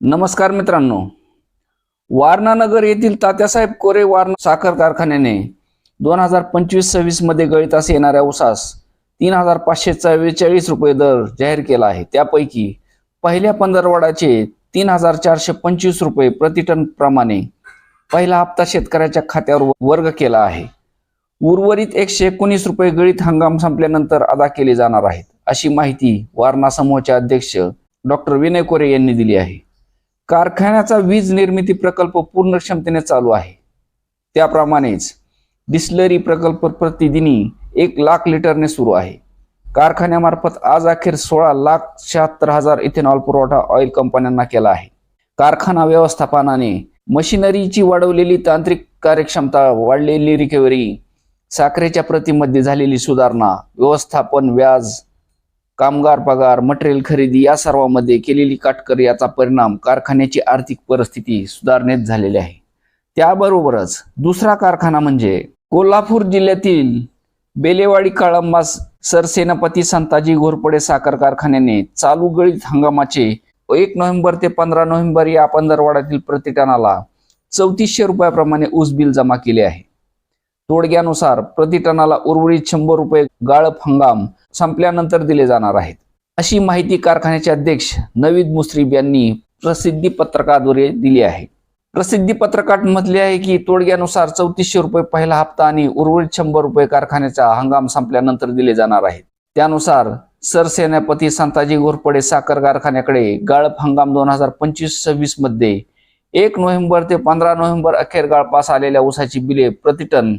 नमस्कार मित्रांनो. वारणानगर येथील तात्यासाहेब कोरे वारणा साखर कारखान्याने दोन हजार पंचवीस सव्वीसमध्ये गळितास येणाऱ्या उसास तीन हजार पाचशे चव्वेचाळीस रुपये दर जाहीर केला आहे. त्यापैकी पहिल्या पंधरवड्याचे तीन हजार चारशे पंचवीस रुपये प्रतिटन प्रमाणे पहिला हप्ता शेतकऱ्याच्या खात्यावर वर्ग केला आहे. उर्वरित एकशे एकोणीस रुपये गळीत हंगाम संपल्यानंतर अदा केले जाणार आहेत अशी माहिती वारणा समूहाचे अध्यक्ष डॉक्टर विनय कोरे यांनी दिली आहे. कारखान्याचा वीज निर्मिती प्रकल्प पूर्ण क्षमतेने चालू आहे. त्याप्रमाणेच डिस्लरी प्रकल्प प्रतिदिनी एक लाख लिटरने सुरू आहे. कारखान्यामार्फत आज अखेर सोळा लाख शहात्तर हजार इथेनॉल पुरवठा ऑइल कंपन्यांना केला आहे. कारखाना व्यवस्थापनाने मशिनरीची वाढवलेली तांत्रिक कार्यक्षमता वाढलेली रिकव्हरी साखरेच्या प्रतीमध्ये झालेली सुधारणा व्यवस्थापन व्याज कामगार पगार मटेरियल खरेदी या सर्वांमध्ये केलेली काटकर याचा परिणाम कारखान्याची आर्थिक परिस्थिती सुधारणेत झालेली आहे. त्याबरोबरच दुसरा कारखाना म्हणजे कोल्हापूर जिल्ह्यातील बेलेवाडी काळंबास सरसेनापती संताजी घोरपडे साखर कारखान्याने चालू गळीत हंगामाचे एक नोव्हेंबर ते पंधरा नोव्हेंबर या पंधरवाड्यातील प्रतिटनाला चौतीसशे रुपयाप्रमाणे ऊस बिल जमा केले आहे. तोडग्यानुसार प्रतिटनाला उर्वरित शंभर रुपये गाळप हंगाम संपल्यानंतर दिले जाणार आहेत. अशी माहिती कारखान्याचे अध्यक्ष नवीद मुश्रीफ यांनी प्रसिद्धी पत्रकाद्वारे दिली आहे. प्रसिद्धी पत्रकात म्हटले आहे की तोडग्यानुसार चौतीसशे रुपये पहिला हप्ता आणि उर्वरित शंभर रुपये कारखान्याचा हंगाम संपल्यानंतर दिले जाणार आहेत. त्यानुसार सरसेनापती संताजी घोरपडे साखर कारखान्याकडे गाळप हंगाम दोन हजार पंचवीस सव्वीसमध्ये एक नोव्हेंबर ते पंधरा नोव्हेंबर अखेर गाळपास आलेल्या ऊसाची बिले प्रतिटन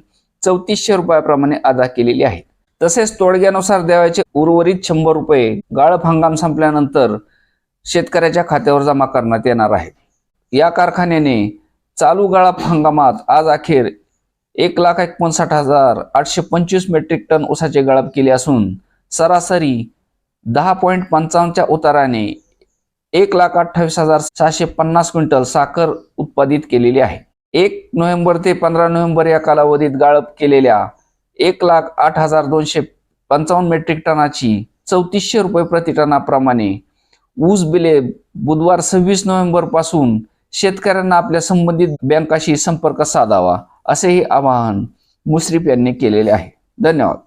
चौतीसशे रुपयाप्रमाणे अदा केलेली आहेत तसेच तोडग्यानुसार द्यावायचे उर्वरित शंभर रुपये गाळप हंगाम संपल्यानंतर शेतकऱ्याच्या खात्यावर जमा करण्यात येणार आहे. या कारखान्याने चालू गाळप हंगामात आज अखेर एक लाख एकोणसाठ हजार आठशे पंचवीस मेट्रिक टन ऊसाचे गाळप केले असून सरासरी दहा पॉईंट पंचावन्नच्या उताराने एक लाख अठ्ठावीस हजार सहाशे पन्नास क्विंटल साखर उत्पादित केलेली आहे. एक नोव्हेंबर ते पंधरा नोव्हेंबर या कालावधीत गाळप केलेल्या एक लाख आठ हजार दोनशे पंचावन्न मेट्रिक टनाची चौतीसशे रुपये प्रतिटनाप्रमाणे ऊस बिले बुधवार सव्वीस नोव्हेंबरपासून शेतकऱ्यांना आपल्या संबंधित बँकाशी संपर्क साधावा असेही आवाहन मुश्रीफ यांनी केलेले आहे. धन्यवाद.